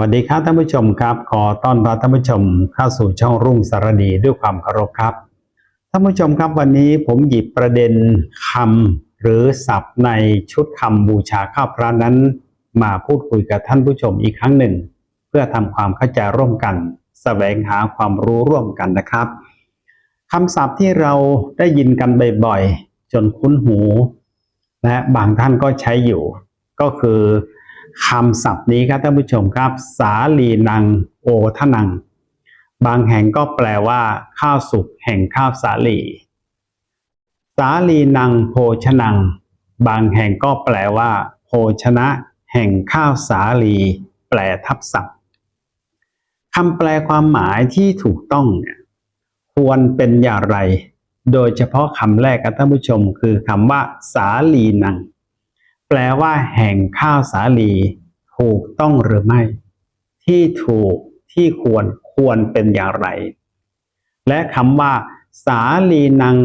วัสดีครับท่านผู้ชมครับขอต้อนรับท่านผู้ชมเข้าสู่ช่องรุ่งสารดีด้วยความเคารพครับท่านผู้ชมครับวันนี้ผมหยิบประเด็นคำหรือศัพท์ในชุดคำบูชาข้าวพระนั้น มาพูดคุยกับท่านผู้ชมอีกครั้งหนึ่ง เพื่อทำความเข้าใจร่วมกันแสวงหาความรู้ร่วมกันนะครับคำศัพท์ที่เราได้ยินกันบ่อยๆจนคุ้นหู และบางท่านก็ใช้อยู่ ก็คือ คำศัพท์นี้ครับท่านผู้ชมครับ สาลีนังโอทนัง บางแห่งก็แปลว่า ข้าวสุกแห่งข้าวสาลี สาลีนังโภชนัง บางแห่งก็แปลว่า โภชนะ แห่งข้าวสาลี แปลทับศัพท์คำแปลความหมายที่ถูกต้องเนี่ยควรเป็นอย่างไร โดยเฉพาะคำแรกครับท่านผู้ชมคือคำว่า สาลีนัง แปลว่า แห่งข้าวสาลี ถูกต้องหรือไม่ ที่ถูกที่ควรควรเป็นอย่างไร และคำว่า สาลีนัง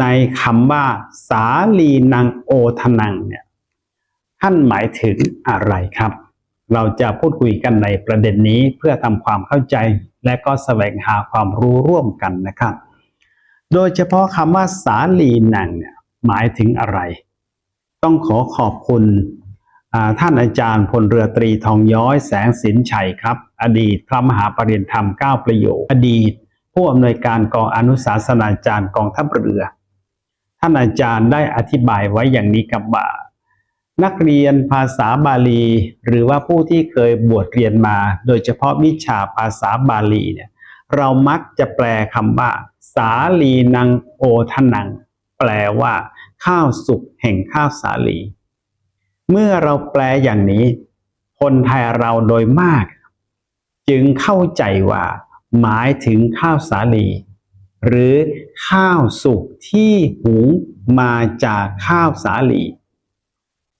ในคำว่า สาลีนังโอทนังเนี่ยท่านหมายถึงอะไรครับ เราจะพูดคุยกันในประเด็นนี้เพื่อทำความเข้าใจ และก็แสวงหาความรู้ร่วมกันนะครับ โดยเฉพาะคำว่าสาลีนังเนี่ยหมายถึงอะไร ต้องขอขอบคุณท่านอาจารย์พลเรือตรีทองย้อยแสงสินชัยครับ อดีตพระมหาปริญญธรรม9ประโยค อดีต ผู้อำนวยการกองอนุสาสนาจารย์กองทัพเรือ ท่านอาจารย์ได้อธิบายไว้อย่างนี้กับว่า นักเรียนภาษาบาลี หรือว่าผู้ที่เคยบวชเรียนมา โดยเฉพาะวิชาภาษาบาลีเนี่ยเรามักจะแปลคำว่า สาลีนังโอทนัง แปลว่า ข้าวสุกแห่งข้าวสาลี เมื่อเราแปลอย่างนี้ คนไทยเราโดยมาก จึงเข้าใจว่า หมายถึงข้าวสาลี หรือข้าวสุกที่หุงมาจากข้าวสาลี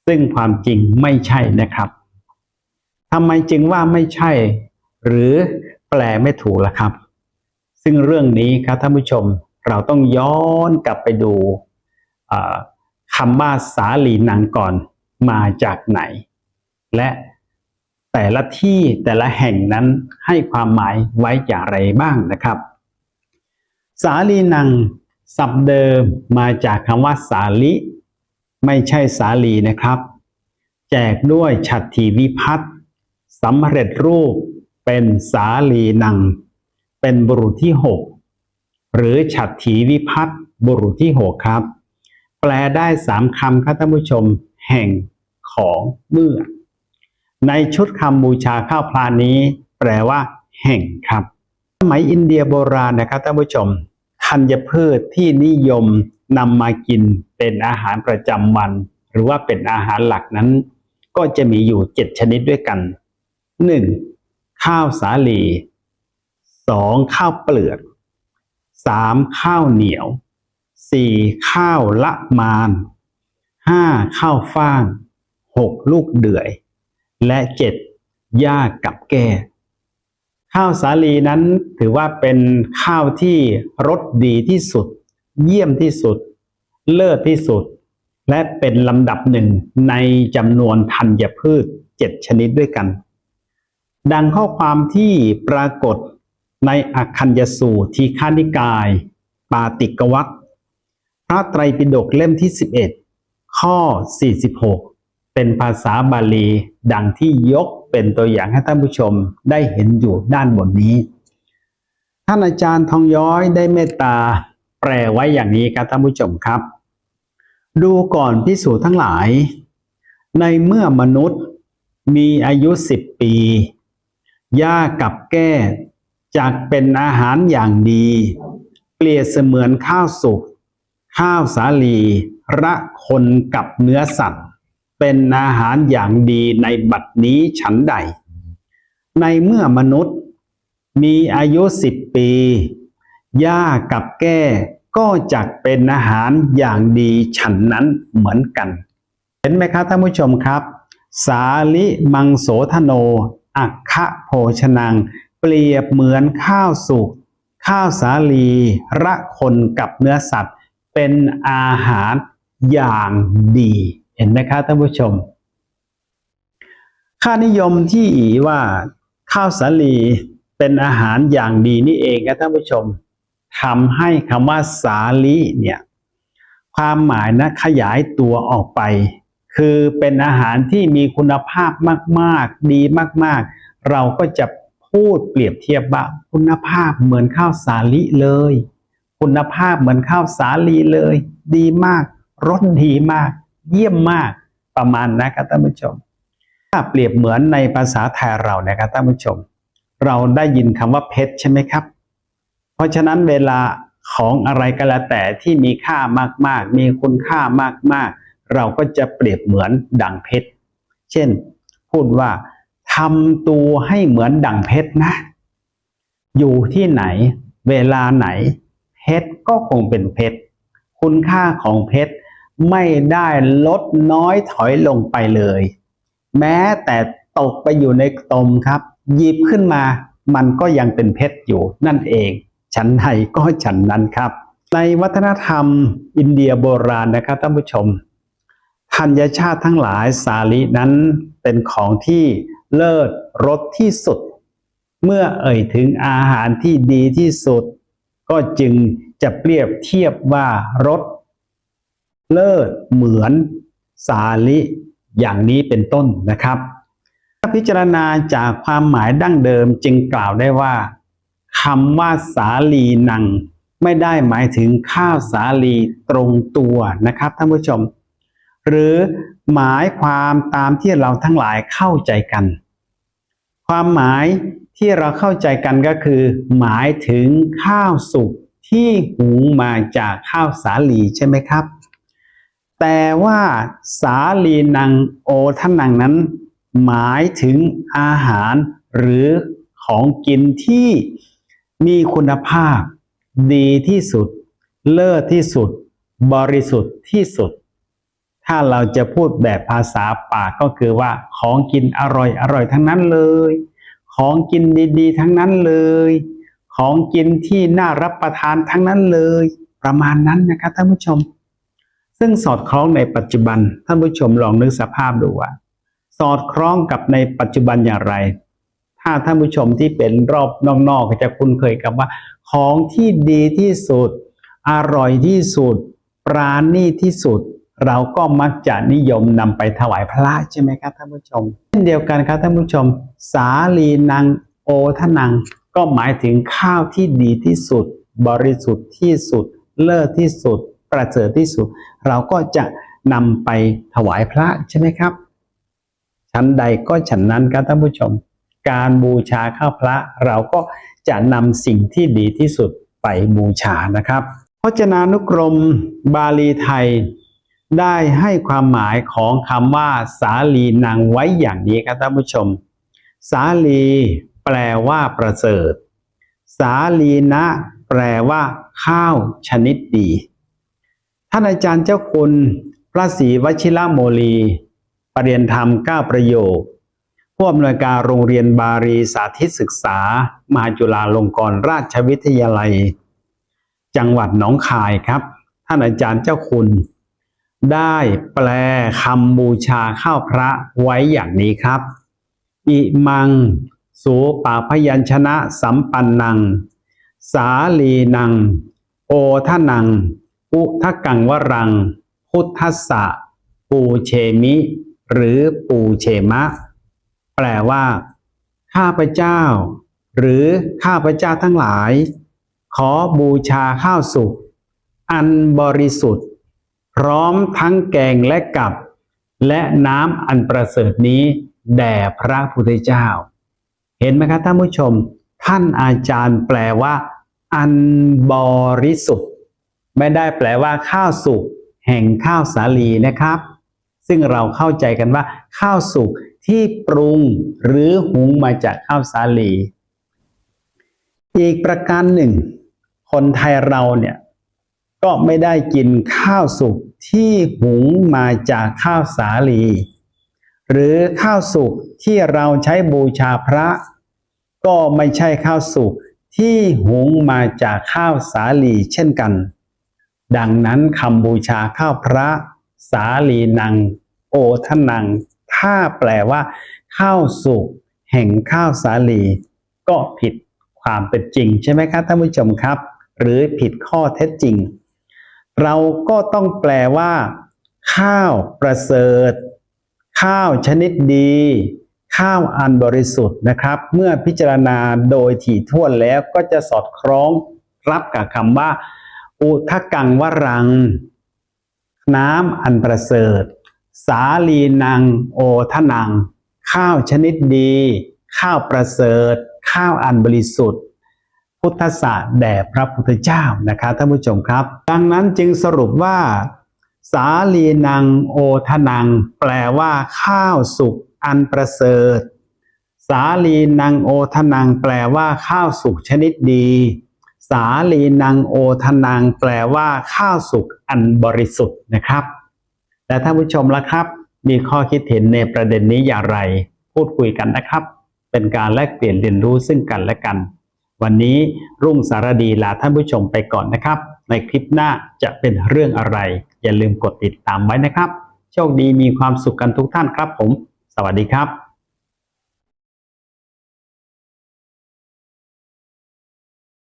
ซึ่งความจริงไม่ใช่นะครับทำไมจึงว่าไม่ใช่ หรือแปลไม่ถูกล่ะครับ ซึ่งเรื่องนี้ครับท่านผู้ชมเราต้องย้อนกลับไปดู คำว่าสาลีนังก่อนมาจากไหน และแต่ละที่แต่ละแห่งนั้นให้ความหมายไว้อย่างไรบ้างนะครับ สาลีนังศัพท์เดิมมาจากคำว่าสาลิ ไม่ใช่สาลีนะครับ แจกด้วยฉัตรทีวิพัฒน์สำเร็จรูปเป็นสาลีนัง เป็นบุรุษที่หกหรือฉัตรทีวิพัฒน์บุรุษที่หกครับ แปลได้สามคำครับท่านผู้ชม แห่งของเมื่อ ในชุดคำบูชาข้าวพลานี้ แปลว่า แห่งครับ สมัยอินเดียโบราณนะครับท่านผู้ชมธัญพืชที่นิยมนำมากินเป็นอาหารประจำวัน หรือว่าเป็นอาหารหลักนั้น ก็จะมีอยู่เจ็ดชนิดด้วยกัน 1. ข้าวสาลี 2. ข้าวเปลือก 3. ข้าวเหนียว 4. ข้าวละมาน 5. ข้าวฟ่าง 6. ลูกเดือย และ 7. หญ้ากับแก้ข้าวสาลีนั้นถือว่าเป็นข้าวที่รสดีที่สุด เยี่ยมที่สุด เลิศที่สุด และเป็นลำดับหนึ่งในจำนวนธัญพืชเจ็ดชนิดด้วยกัน ดังข้อความที่ปรากฏในอักคัญยสูตรทีฆานิกาย ปาติกวัต ระไตรปิฎกเล่มที่ 11 ข้อ 46 เป็นภาษาบาลีดังที่ยกเป็นตัวอย่างให้ท่านผู้ชมได้เห็นอยู่ด้านบนนี้ ท่านอาจารย์ทองย้อยได้เมตตาแปลไว้อย่างนี้ครับท่านผู้ชมครับ ดูก่อนพิสูจน์ทั้งหลาย ในเมื่อมนุษย์มีอายุสิบปีหญ้ากับแก้จากเป็นอาหารอย่างดี เปรียบเสมือนข้าวสุก ข้าวสาลีระคนกับเนื้อสัตว์ เป็นอาหารอย่างดีในบัดนี้ฉันใด ในเมื่อมนุษย์มีอายุสิบปีหญ้ากับแก้ก็จักเป็นอาหารอย่างดีฉันนั้นเหมือนกัน เห็นไหมครับท่านผู้ชมครับ สาลิมังโสธโน อักขะโภชนัง เปรียบเหมือนข้าวสุกข้าวสาลีระคนกับเนื้อสัตว์ เป็นอาหารอย่างดีเห็นไหมครับท่านผู้ชม ค่านิยมที่ว่าข้าวสาลีเป็นอาหารอย่างดีนี่เองครับท่านผู้ชมทำให้คำว่าสาลีเนี่ยความหมายนะขยายตัวออกไป คือเป็นอาหารที่มีคุณภาพมาก ๆ ดีมาก ๆ เราก็จะพูดเปรียบเทียบว่าคุณภาพเหมือนข้าวสาลีเลย คุณภาพเหมือนข้าวสาลีเลย ดีมากรสดีมาก เยี่ยมมากประมาณนะครับท่านผู้ชม ถ้าเปรียบเหมือนในภาษาไทยเรานะครับท่านผู้ชม เราได้ยินคำว่าเพชรใช่ไหมครับ เพราะฉะนั้นเวลาของอะไรก็แล้วแต่ที่มีค่ามากๆ มีคุณค่ามากๆ เราก็จะเปรียบเหมือนดังเพชร เช่น พูดว่าทำตัวให้เหมือนดังเพชรนะ อยู่ที่ไหน เวลาไหน ก็คงเป็นเพชร คุณค่าของเพชรไม่ได้ลดน้อยถอยลงไปเลย แม้แต่ตกไปอยู่ในตมครับ หยิบขึ้นมามันก็ยังเป็นเพชรอยู่นั่นเอง ฉันใดก็ฉันนั้นครับ ในวัฒนธรรมอินเดียโบราณนะครับท่านผู้ชมธัญชาติทั้งหลายสาลีนั้นเป็นของที่เลิศรสที่สุด เมื่อเอ่ยถึงอาหารที่ดีที่สุด ก็จึง จะเปรียบเทียบว่ารสเลิศเหมือนสาลิอย่างนี้เป็นต้นนะครับ ถ้าพิจารณาจากความหมายดั้งเดิมจึงกล่าวได้ว่าคำว่าสาลีนัง ไม่ได้หมายถึงข้าวสาลีตรงตัวนะครับท่านผู้ชม หรือหมายความตามที่เราทั้งหลายเข้าใจกัน ความหมายที่เราเข้าใจกันก็คือ หมายถึงข้าวสุก ที่หุงมาจากข้าวสาลีใช่ไหมครับ แต่ว่าสาลีนังโอทนังนั้น หมายถึงอาหารหรือของกินที่มีคุณภาพดีที่สุด เลิศที่สุด บริสุทธิ์ที่สุด ถ้าเราจะพูดแบบภาษาปากก็คือว่าของกินอร่อยอร่อยทั้งนั้นเลย ของกินดี ๆ ทั้งนั้นเลย ของกินที่น่ารับประทานทั้งนั้นเลยประมาณนั้นนะครับท่านผู้ชม ซึ่งสอดคล้องในปัจจุบันท่านผู้ชมลองนึกสภาพดูว่า สอดคล้องกับในปัจจุบันอย่างไร ถ้าท่านผู้ชมที่เป็นรอบนอกๆก็จะคุ้นเคยกับว่า ของที่ดีที่สุด อร่อยที่สุด ปราณีที่สุด เราก็มักจะนิยมนำไปถวายพระใช่ไหมครับท่านผู้ชมเช่นเดียวกันครับท่านผู้ชม สาลีนังโอทนัง ก็หมายถึงข้าวที่ดีที่สุด บริสุทธิ์ที่สุด เลิศที่สุด ประเสริฐที่สุด เราก็จะนำไปถวายพระใช่ไหมครับ ชั้นใดก็ฉันนั้นครับท่านผู้ชม การบูชาข้าวพระเราก็จะนำสิ่งที่ดีที่สุดไปบูชานะครับพจนานุกรมบาลีไทย ได้ให้ความหมายของคำว่า สาลีนางไว้อย่างนี้ครับท่านผู้ชม สาลี แปลว่าประเสริฐ สาลีนะ แปลว่า ข้าวชนิดดี ท่านอาจารย์เจ้าคุณ พระศรีวชิระโมลีปรริยนธรรม 9 ประโยค ผู้อำนวยการโรงเรียนบารีสาธิตศึกษา มหาจุฬาลงกรณราชวิทยาลัย จังหวัดหนองคายครับ ท่านอาจารย์เจ้าคุณ ได้แปลคำบูชาข้าวพระไว้อย่างนี้ครับอิมัง สูปาพยัญชนะสัมปันนัง สาลีนัง โอทะนัง อุทะกังวรัง พุทธสะ ปูเชมิ หรือปูเชมะ แปลว่า ข้าพเจ้า หรือข้าพเจ้าทั้งหลาย ขอบูชาข้าวสุก อันบริสุทธิ์ พร้อมทั้งแกงและกับ และน้ำอันประเสริฐนี้ แด่พระพุทธเจ้า เห็นไหมครับท่านผู้ชม ท่านอาจารย์แปลว่า อันบริสุทธิ์ ไม่ได้แปลว่าข้าวสุกแห่งข้าวสาลีนะครับ ซึ่งเราเข้าใจกันว่า ข้าวสุกที่ปรุงหรือหุงมาจากข้าวสาลี อีกประการหนึ่ง คนไทยเราเนี่ยก็ไม่ได้กินข้าวสุกที่หุงมาจากข้าวสาลี หรือข้าวสุกที่เราใช้บูชาพระ ก็ไม่ใช่ข้าวสุกที่หุงมาจากข้าวสาลีเช่นกัน ดังนั้นคำบูชาข้าวพระ สาลีนัง โอทนัง ถ้าแปลว่า ข้าวสุกแห่งข้าวสาลี ก็ผิดความเป็นจริงใช่ไหมครับท่านผู้ชมครับ หรือผิดข้อเท็จจริง เราก็ต้องแปลว่า ข้าวประเสริฐ ข้าวชนิดดี ข้าวอันบริสุทธิ์นะครับ เมื่อพิจารณาโดยถี่ถ้วนแล้วก็จะสอดคล้องรับกับคำว่า อุทกังวรัง น้ำอันประเสริฐ สาลีนัง โอทนัง ข้าวชนิดดี ข้าวประเสริฐ ข้าวอันบริสุทธิ์ พุทธศาสตร์แด่พระพุทธเจ้านะครับท่านผู้ชมครับ ดังนั้นจึงสรุปว่า สาลีนัง โอทนัง แปลว่าข้าวสุก อันประเสริฐ สาลีนังโอทนังแปลว่าข้าวสุกชนิดดี สาลีนังโอทนังแปลว่าข้าวสุกอันบริสุทธิ์นะครับ และท่านผู้ชมละครับ มีข้อคิดเห็นในประเด็นนี้อย่างไร พูดคุยกันนะครับ เป็นการแลกเปลี่ยนเรียนรู้ซึ่งกันและกัน วันนี้รุ่งสารดีลาท่านผู้ชมไปก่อนนะครับ ในคลิปหน้าจะเป็นเรื่องอะไร อย่าลืมกดติดตามไว้นะครับโชคดีมีความสุขกันทุกท่านครับผม สวัสดีครับ